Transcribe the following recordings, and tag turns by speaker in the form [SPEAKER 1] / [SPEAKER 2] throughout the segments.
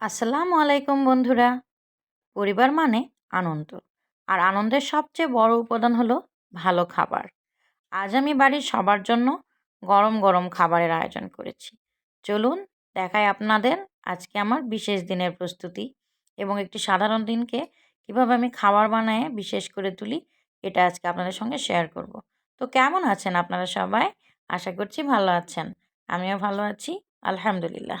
[SPEAKER 1] আসসালামু আলাইকুম বন্ধুরা। পরিবার মানে আনন্দ। আর আনন্দের সবচেয়ে বড় উপাদান হলো ভালো খাবার। আজ আমি বাড়ির সবার জন্য গরম গরম খাবারের আয়োজন করেছি। চলুন দেখাই আপনাদের আজকে আমার বিশেষ দিনের প্রস্তুতি এবং একটি সাধারণ দিনকে কীভাবে আমি খাবার বানায় বিশেষ করে তুলি, এটা আজকে আপনাদের সঙ্গে শেয়ার করব। তো কেমন আছেন আপনারা সবাই? আশা করছি ভালো আছেন। আমিও ভালো আছি, আলহামদুলিল্লাহ।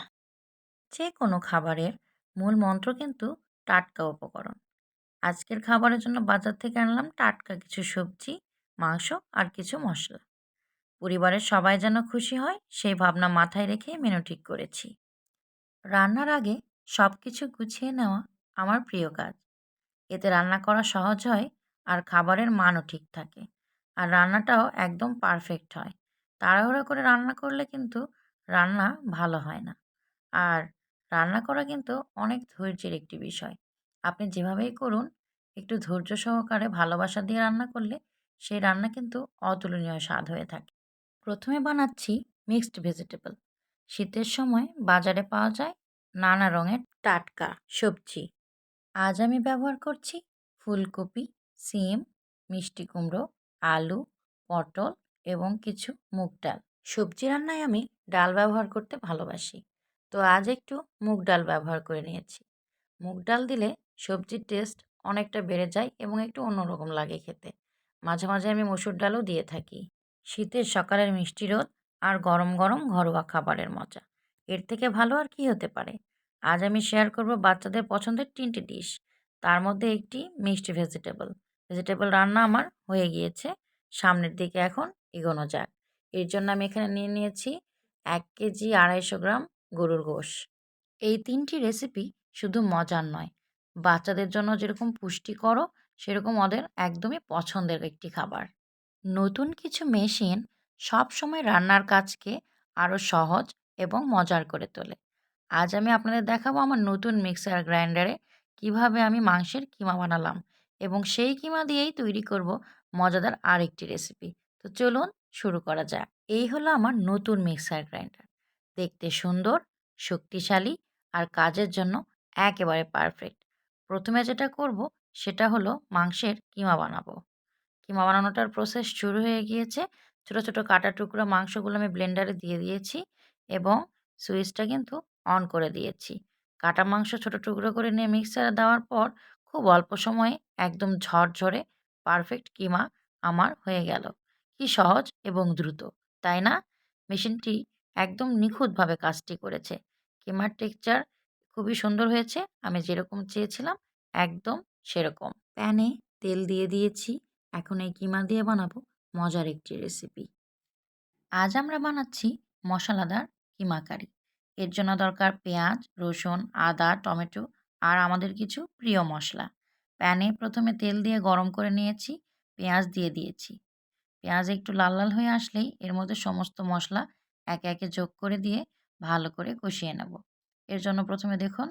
[SPEAKER 1] যে কোনো খাবারের মূল মন্ত্র কিন্তু টাটকা উপকরণ। আজকের খাবারের জন্য বাজার থেকে আনলাম টাটকা কিছু সবজি, মাংস আর কিছু মশলা। পরিবারের সবাই যেন খুশি হয়, সেই ভাবনা মাথায় রেখে মেনু ঠিক করেছি। রান্নার আগে সব কিছু গুছিয়ে নেওয়া আমার প্রিয় কাজ। এতে রান্না করা সহজ হয় আর খাবারের মানও ঠিক থাকে। আর রান্নাটাও একদম পারফেক্ট হয়। তাড়াহুড়ো করে রান্না করলে কিন্তু রান্না ভালো হয় না। আর রান্না করা কিন্তু অনেক ধৈর্যের একটি বিষয়। আপনি যেভাবেই করুন, একটু ধৈর্য সহকারে ভালোবাসা দিয়ে রান্না করলে সেই রান্না কিন্তু অতুলনীয় স্বাদ হয়ে থাকে। প্রথমে বানাচ্ছি মিক্সড ভেজিটেবল শীতের সময় বাজারে পাওয়া যায় নানা রঙের টাটকা সবজি। আজ আমি ব্যবহার করছি ফুলকপি, সিম, মিষ্টি কুমড়ো, আলু, পটল এবং কিছু মুগ ডাল। সবজি রান্নায় আমি ডাল ব্যবহার করতে ভালোবাসি। তো আজ একটু মুগ ডাল ব্যবহার করে নিয়েছি। মুগ ডাল দিলে সবজির টেস্ট অনেকটা বেড়ে যায় এবং একটু অন্যরকম লাগে খেতে। মাঝে মাঝে আমি মসুর ডালও দিয়ে থাকি। শীতের সকালের মিষ্টি রোদ আর গরম গরম ঘরোয়া খাবারের মজা। এর থেকে ভালো আর কি হতে পারে? আজ আমি শেয়ার করব বাচ্চাদের পছন্দের তিনটি ডিশ। তার মধ্যে একটি মিষ্টি ভেজিটেবল। ভেজিটেবল রান্না আমার হয়ে গিয়েছে। সামনের দিকে এখন এগোনো যাক। এর জন্য আমি এখানে নিয়ে নিয়েছি এক কেজি আড়াইশো গ্রাম গরুর গোশ। এই তিনটি রেসিপি শুধু মজার নয়, বাচ্চাদের জন্য যেরকম পুষ্টিকরও সেরকম ওদের একদমই পছন্দের একটি খাবার। নতুন কিছু মেশিন সবসময় রান্নার কাজকে আরও সহজ এবং মজার করে তোলে। আজ আমি আপনাদের দেখাবো আমার নতুন মিক্সার গ্রাইন্ডারে কীভাবে আমি মাংসের কিমা বানালাম এবং সেই কিমা দিয়েই তৈরি করব মজাদার আরেকটি রেসিপি তো চলুন শুরু করা যাক। এই হলো আমার নতুন মিক্সার গ্রাইন্ডার দেখতে সুন্দর, শক্তিশালী আর কাজের জন্য একেবারে পারফেক্ট প্রথমে যেটা করব সেটা হলো মাংসের কিমা বানাবো। কিমা বানানোটার প্রসেস শুরু হয়ে গিয়েছে। ছোট ছোট কাটা টুকরো মাংসগুলো আমি ব্লেন্ডারে দিয়ে দিয়েছি এবং সুইচটা কিন্তু অন করে দিয়েছি। কাটা মাংস ছোট টুকরো করে নিয়ে মিক্সারে দেওয়ার পর খুব অল্প সময়ে একদম ঝরঝরে পারফেক্ট কিমা আমার হয়ে গেল। কি সহজ এবং দ্রুত, তাই না? মেশিনটি একদম নিখুঁতভাবে কাজটি করেছে। কিমার টেক্সচার খুবই সুন্দর হয়েছে, আমি যেরকম চেয়েছিলাম একদম সেরকম। প্যানে তেল দিয়ে দিয়েছি, এখন এই কিমা দিয়ে বানাবো মজার একটি রেসিপি। আজ আমরা বানাচ্ছি মশলাদার কিমা কারি। এর জন্য দরকার পেঁয়াজ, রসুন, আদা, টমেটো আর আমাদের কিছু প্রিয় মশলা। প্যানে প্রথমে তেল দিয়ে গরম করে নিয়েছি, পেঁয়াজ দিয়ে দিয়েছি। পেঁয়াজ একটু লাল লাল হয়ে আসলেই এর মধ্যে সমস্ত মশলা একে একে যোগ করে দিয়ে ভালো করে কষিয়ে নেব। এর জন্য প্রথমে দেখুন,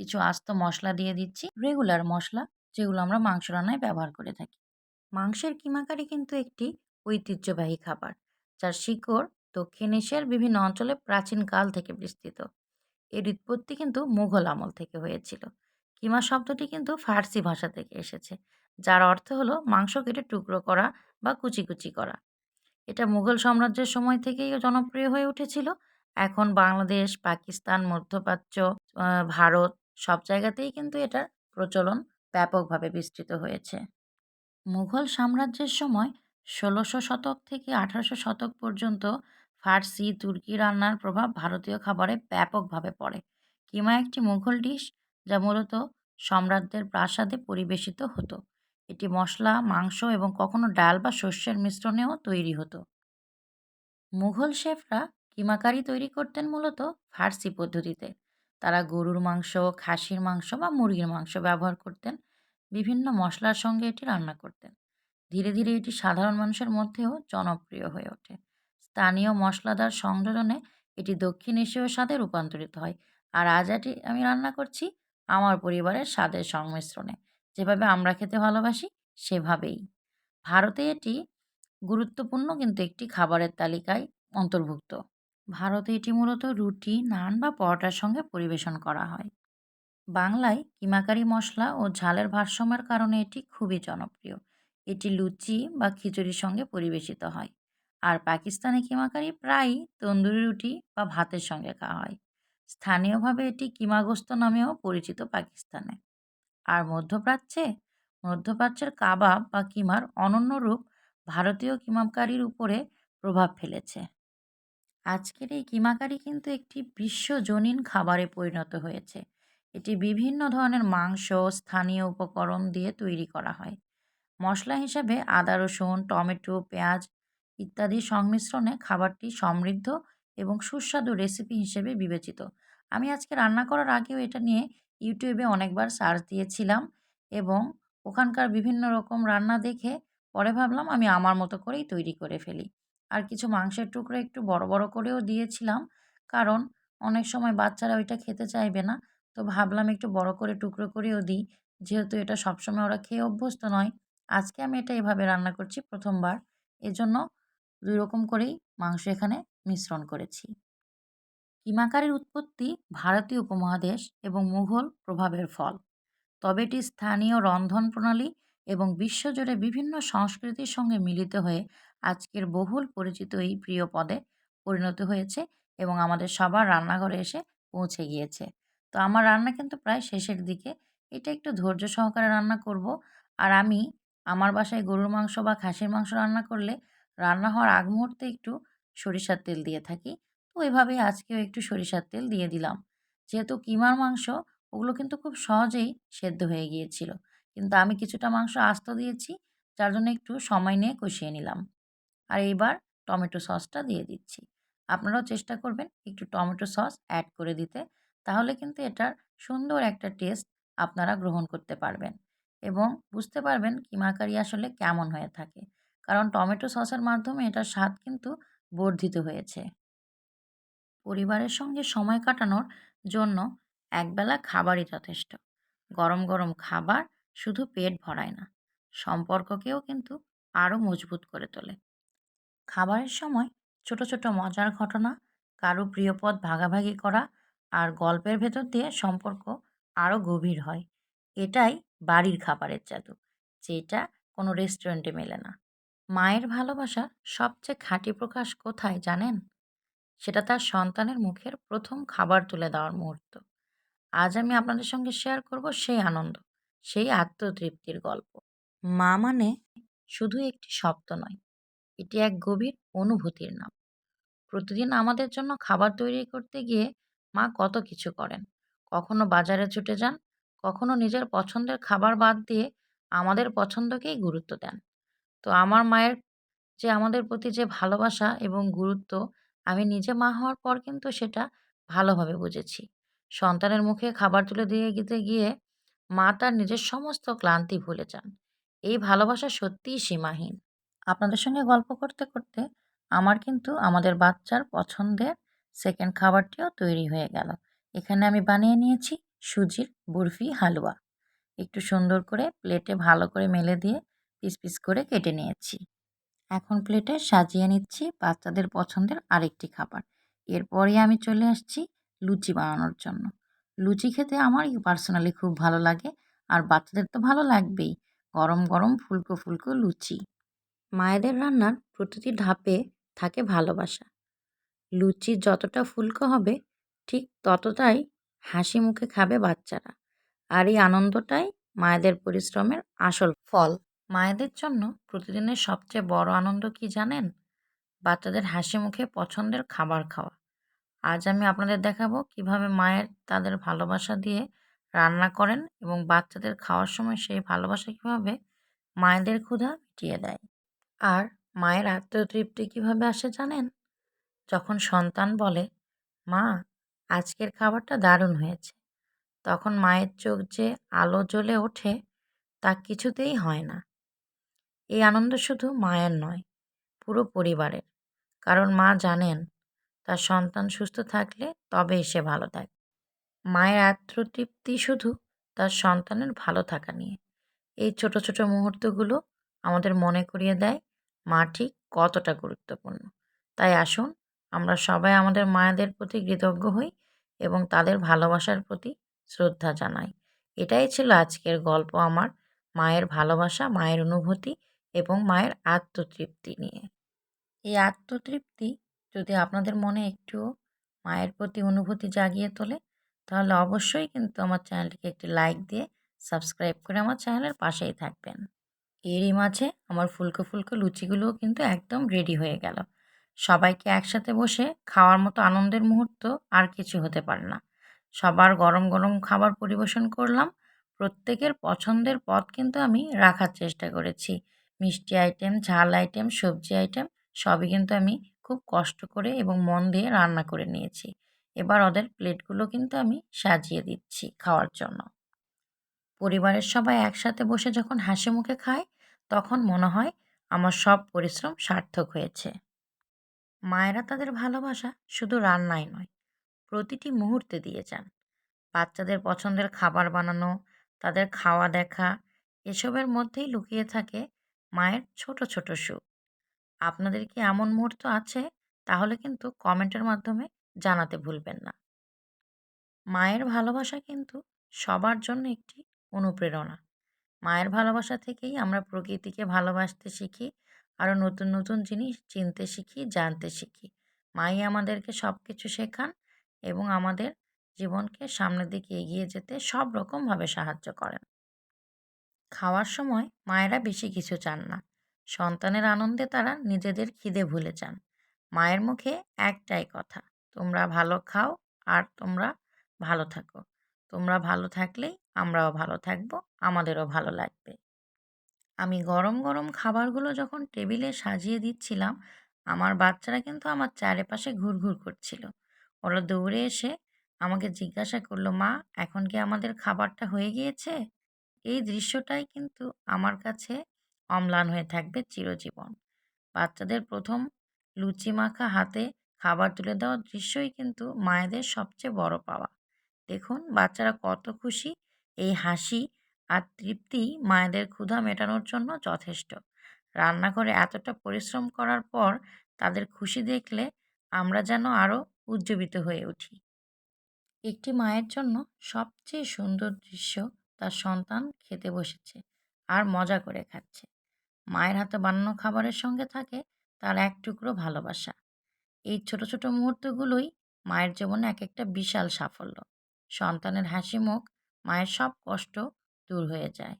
[SPEAKER 1] কিছু আস্ত মশলা দিয়ে দিচ্ছি। রেগুলার মশলা, যেগুলো আমরা মাংস রান্নায় ব্যবহার করে থাকি। মাংসের কিমাকারি কিন্তু একটি ঐতিহ্যবাহী খাবার, যার শিকড় দক্ষিণ এশিয়ার বিভিন্ন অঞ্চলে প্রাচীনকাল থেকে বিস্তৃত। এর উৎপত্তি কিন্তু মুঘল আমল থেকে হয়েছিল। কিমা শব্দটি কিন্তু ফার্সি ভাষা থেকে এসেছে, যার অর্থ হলো মাংস কেটে টুকরো করা বা কুচি কুচি করা। এটা মুঘল সাম্রাজ্যের সময় থেকেই জনপ্রিয় হয়ে উঠেছিল। এখন বাংলাদেশ, পাকিস্তান, মধ্যপ্রাচ্য ভারত সব জায়গাতেই কিন্তু এটার প্রচলন ব্যাপকভাবে বিস্তৃত হয়েছে। মুঘল সাম্রাজ্যের সময় ষোলোশো শতক থেকে আঠারোশো শতক পর্যন্ত ফার্সি, তুর্কি রান্নার প্রভাব ভারতীয় খাবারে ব্যাপকভাবে পড়ে। কিমা একটি মুঘল ডিশ যা মূলত সম্রাটদের প্রাসাদে পরিবেশিত হতো। এটি মশলা, মাংস এবং কখনো ডাল বা শস্যের মিশ্রণেও তৈরি হতো। মুঘল শেফরা কিমাকারি তৈরি করতেন মূলত ফার্সি পদ্ধতিতে। তারা গরুর মাংস, খাসির মাংস বা মুরগির মাংস ব্যবহার করতেন। বিভিন্ন মশলার সঙ্গে এটি রান্না করতেন। ধীরে ধীরে এটি সাধারণ মানুষের মধ্যেও জনপ্রিয় হয়ে ওঠে। স্থানীয় মশলাদার সংযোজনে এটি দক্ষিণ এশীয় স্বাদে রূপান্তরিত হয়। আর আজ এটি আমি রান্না করছি আমার পরিবারের স্বাদের সংমিশ্রণে। যেভাবে আমরা খেতে ভালোবাসি, সেভাবেই। ভারতে এটি গুরুত্বপূর্ণ কিন্তু একটি খাবারের তালিকায় অন্তর্ভুক্ত। ভারতে এটি মূলত রুটি, নান বা পরোটার সঙ্গে পরিবেশন করা হয়। বাংলায় কিমাকারি মশলা ও ঝালের ভারসাম্যের কারণে এটি খুবই জনপ্রিয়। এটি লুচি বা খিচুড়ির সঙ্গে পরিবেশিত হয়। আর পাকিস্তানি কিমাকারি প্রায়ই তন্দুরি রুটি বা ভাতের সঙ্গে খাওয়া হয়। স্থানীয়ভাবে এটি কিমাগোস্ত নামেও পরিচিত পাকিস্তানে। আর মধ্যপ্রাচ্যে? মধ্যপ্রাচ্যের কাবাব বা কিমার অনন্য রূপ ভারতীয় কিমাকারির উপরে প্রভাব ফেলেছে। আজকের এই কিমাকারি কিন্তু একটি বিশ্বজনীন খাবারে পরিণত হয়েছে। এটি বিভিন্ন ধরনের মাংস, স্থানীয় উপকরণ দিয়ে তৈরি করা হয়। মশলা হিসেবে আদা, রসুন, টমেটো, পেঁয়াজ ইত্যাদির সংমিশ্রণে খাবারটি সমৃদ্ধ এবং সুস্বাদু রেসিপি হিসেবে বিবেচিত। আমি আজকে রান্না করার আগেও এটা নিয়ে ইউটিউবে অনেকবার সার্চ দিয়েছিলাম এবং ওখানকার বিভিন্ন রকম রান্না দেখে পরে ভাবলাম আমি আমার মতো করেই তৈরি করে ফেলি। আর কিছু মাংসের টুকরো একটু বড় বড় করেও দিয়েছিলাম কারণ অনেক সময় বাচ্চারা ওইটা খেতে চাইবে না। তো ভাবলাম একটু বড় করে টুকরো করেও দিই। যেহেতু এটা সবসময় ওরা খেয়ে অভ্যস্ত নয়, আজকে আমি এটা এভাবে রান্না করছি প্রথমবার। এজন্য দুই রকম করেই মাংস এখানে মিশ্রণ করেছি। কিমাকারির উৎপত্তি ভারতীয় উপমহাদেশ এবং মুঘল প্রভাবের ফল। তবে এটি স্থানীয় রন্ধন প্রণালী এবং বিশ্বজুড়ে বিভিন্ন সংস্কৃতির সঙ্গে মিলিত হয়ে আজকের বহুল পরিচিত এই প্রিয় পদে পরিণত হয়েছে এবং আমাদের সবার রান্নাঘরে এসে পৌঁছে গিয়েছে। তো আমার রান্না কিন্তু প্রায় শেষের দিকে। এটা একটু ধৈর্য সহকারে রান্না করব। আর আমি আমার বাসায় গরুর মাংস বা খাসির মাংস রান্না করলে রান্না হওয়ার আগ মুহূর্তে একটু সরিষার তেল দিয়ে থাকি। তো এভাবেই আজকেও একটু সরিষার তেল দিয়ে দিলাম। যেহেতু কিমার মাংস, ওগুলো কিন্তু খুব সহজেই সেদ্ধ হয়ে গিয়েছিল। কিন্তু আমি কিছুটা মাংস আস্ত দিয়েছি, যার জন্য একটু সময় নিয়ে কষিয়ে নিলাম। আর এইবার টমেটো সসটা দিয়ে দিচ্ছি। আপনারাও চেষ্টা করবেন একটু টমেটো সস অ্যাড করে দিতে। তাহলে কিন্তু এটার সুন্দর একটা টেস্ট আপনারা গ্রহণ করতে পারবেন। এবং বুঝতে পারবেন কিমা কারি আসলে কেমন হয়ে থাকে। কারণ টমেটো সসের মাধ্যমে এটার স্বাদ কিন্তু বর্ধিত হয়েছে। পরিবারের সঙ্গে সময় কাটানোর জন্য একবেলা খাবারই যথেষ্ট। গরম গরম খাবার শুধু পেট ভরায় না, সম্পর্ককেও কিন্তু আরও মজবুত করে তোলে। খাবারের সময় ছোট ছোট মজার ঘটনা, কারও প্রিয় পদ ভাগাভাগি করা আর গল্পের ভেতর দিয়ে সম্পর্ক আরও গভীর হয়। এটাই বাড়ির খাবারের জাদু, যেটা কোনো রেস্টুরেন্টে মেলে না। মায়ের ভালোবাসার সবচেয়ে খাঁটি প্রকাশ কোথায় জানেন? সেটা তার সন্তানের মুখের প্রথম খাবার তুলে দেওয়ার মুহূর্ত। আজ আমি আপনাদের সঙ্গে শেয়ার করব সেই আনন্দ, সেই আত্মতৃপ্তির গল্প। মা মানে শুধু একটি শব্দ নয়, এটি এক গভীর অনুভূতির নাম। প্রতিদিন আমাদের জন্য খাবার তৈরি করতে গিয়ে মা কত কিছু করেন। কখনো বাজারে ছুটে যান, কখনো নিজের পছন্দের খাবার বাদ দিয়ে আমাদের পছন্দকেই গুরুত্ব দেন। তো আমার মায়ের যে আমাদের প্রতি যে ভালোবাসা এবং গুরুত্ব, আমি নিজে মা হওয়ার পর কিন্তু সেটা ভালোভাবে বুঝেছি। সন্তানের মুখে খাবার তুলে দিয়ে দিতে গিয়ে মা তার নিজের সমস্ত ক্লান্তি ভুলে যান। এই ভালোবাসা সত্যিই সীমাহীন। আপনাদের সঙ্গে গল্প করতে করতে আমার কিন্তু আমাদের বাচ্চার পছন্দের সেকেন্ড খাবারটিও তৈরি হয়ে গেল। এখানে আমি বানিয়ে নিয়েছি সুজির বরফি হালুয়া। একটু সুন্দর করে প্লেটে ভালো করে মেলে দিয়ে পিস পিস করে কেটে নিয়েছি। এখন প্লেটে সাজিয়ে নিচ্ছি বাচ্চাদের পছন্দের আরেকটি খাবার। এরপরে আমি চলে আসছি লুচি বানানোর জন্য। লুচি খেতে আমার পার্সোনালি খুব ভালো লাগে আর বাচ্চাদের তো ভালো লাগবেই। গরম গরম ফুলকো ফুলকো লুচি। মায়েদের রান্নার প্রতিটি ধাপে থাকে ভালোবাসা। লুচি যতটা ফুলকো হবে ঠিক ততটাই হাসি মুখে খাবে বাচ্চারা। আর এই আনন্দটাই মায়েদের পরিশ্রমের আসল ফল। মায়েদের জন্য প্রতিদিনের সবচেয়ে বড় আনন্দ কি জানেন? বাচ্চাদের হাসি মুখে পছন্দের খাবার খাওয়া। আজ আমি আপনাদের দেখাবো কীভাবে মায়ের তাদের ভালোবাসা দিয়ে রান্না করেন এবং বাচ্চাদের খাওয়ার সময় সেই ভালোবাসা কীভাবে মায়েদের ক্ষুধা মিটিয়ে দেয়। আর মায়ের আত্মতৃপ্তি কীভাবে আসে জানেন? যখন সন্তান বলে, মা, আজকের খাবারটা দারুণ হয়েছে। তখন মায়ের চোখ যে আলো জ্বলে ওঠে তা কিছুতেই হয় না। এই আনন্দ শুধু মায়ের নয়, পুরো পরিবারের। কারণ মা জানেন, তার সন্তান সুস্থ থাকলে তবেই সে ভালো থাকে। মায়ের আত্মতৃপ্তি শুধু তার সন্তানের ভালো থাকা নিয়ে। এই ছোট ছোট মুহূর্তগুলো আমাদের মনে করিয়ে দেয় মা ঠিক কতটা গুরুত্বপূর্ণ। তাই আসুন, আমরা সবাই আমাদের মায়েদের প্রতি কৃতজ্ঞ হই এবং তাদের ভালোবাসার প্রতি শ্রদ্ধা জানাই। এটাই ছিল আজকের গল্প আমার, মায়ের ভালোবাসা, মায়ের অনুভূতি এবং মায়ের আত্মতৃপ্তি নিয়ে। এই আত্মতৃপ্তি যদি আপনাদের মনে একটুও মায়ের প্রতি অনুভূতি জাগিয়ে তোলে, তাহলে অবশ্যই কিন্তু আমার চ্যানেলটিকে একটি লাইক দিয়ে সাবস্ক্রাইব করে আমার চ্যানেলের পাশেই থাকবেন। এরই মাঝে আমার ফুলকো ফুলকো লুচিগুলোও কিন্তু একদম রেডি হয়ে গেল। সবাইকে একসাথে বসে খাওয়ার মতো আনন্দের মুহূর্ত আর কিছু হতে পারে না। সবার গরম গরম খাবার পরিবেশন করলাম। প্রত্যেকের পছন্দের পদ কিন্তু আমি রাখার চেষ্টা করেছি। মিষ্টি আইটেম ঝাল আইটেম সবজি আইটেম সবই কিন্তু আমি খুব কষ্ট করে এবং মন দিয়ে রান্না করে নিয়েছি। এবার ওদের প্লেটগুলো কিন্তু আমি সাজিয়ে দিচ্ছি খাওয়ার জন্য। পরিবারের সবাই একসাথে বসে যখন হাসি মুখে খায়, তখন মনে হয় আমার সব পরিশ্রম সার্থক হয়েছে। মায়েরা তাদের ভালোবাসা শুধু রান্নায় নয়, প্রতিটি মুহূর্তে দিয়ে যান। বাচ্চাদের পছন্দের খাবার বানানো, তাদের খাওয়া দেখা, এসবের মধ্যেই লুকিয়ে থাকে মায়ের ছোট ছোট সুখ। আপনাদের কি এমন মুহূর্ত আছে? তাহলে কিন্তু কমেন্টের মাধ্যমে জানাতে ভুলবেন না। মায়ের ভালোবাসা কিন্তু সবার জন্য একটি অনুপ্রেরণা। মায়ের ভালোবাসা থেকেই আমরা প্রকৃতিকে ভালোবাসতে শিখি আরও নতুন নতুন জিনিস চিনতে শিখি, জানতে শিখি। মাই আমাদেরকে সব কিছু শেখান এবং আমাদের জীবনকে সামনের দিকে এগিয়ে যেতে সব রকমভাবে সাহায্য করেন। খাওয়ার সময় মায়েরা বেশি কিছু চান না। সন্তানের আনন্দে তারা নিজেদের খিদে ভুলে যান। মায়ের মুখে একটাই কথা, তোমরা ভালো খাও আর তোমরা ভালো থাকো। তোমরা ভালো থাকলেই আমরাও ভালো থাকব, আমাদেরও ভালো লাগবে। আমি গরম গরম খাবারগুলো যখন টেবিলে সাজিয়ে দিচ্ছিলাম, আমার বাচ্চারা কিন্তু আমার চারিপাশে ঘুরঘুর করছিল। ওরা দৌড়ে এসে আমাকে জিজ্ঞাসা করল, মা, এখন কি আমাদের খাবারটা হয়ে গিয়েছে? এই দৃশ্যটাই কিন্তু আমার কাছে অম্লান হয়ে থাকবে চিরজীবন। বাচ্চাদের প্রথম লুচি মাখা হাতে খাবার তুলে দেওয়ার দৃশ্যই কিন্তু মায়েদের সবচেয়ে বড় পাওয়া। দেখুন, বাচ্চারা কত খুশি, এই হাসি আর তৃপ্তি মায়েদের ক্ষুধা মেটানোর জন্য যথেষ্ট। রান্নাঘরে এতটা পরিশ্রম করার পর তাদের খুশি দেখলে আমরা যেন আরও উজ্জীবিত হয়ে উঠি। একটি মায়ের জন্য সবচেয়ে সুন্দর দৃশ্য তার সন্তান খেতে বসেছে আর মজা করে খাচ্ছে। মায়ের হাতে বানানো খাবারের সঙ্গে থাকে তার এক টুকরো ভালোবাসা। এই ছোট ছোট মুহূর্তগুলোই মায়ের জীবনে এক একটা বিশাল সাফল্য। সন্তানের হাসি মুখ মায়ের সব কষ্ট দূর হয়ে যায়।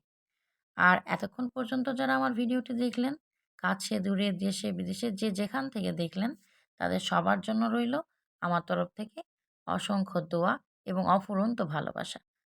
[SPEAKER 1] আর এতক্ষণ পর্যন্ত যারা আমার ভিডিওটি দেখলেন, কাছে, দূরে, দেশে, বিদেশে, যে যেখান থেকে দেখলেন, তাদের সবার জন্য রইল আমার তরফ থেকে অসংখ্য দোয়া এবং অফুরন্ত ভালোবাসা।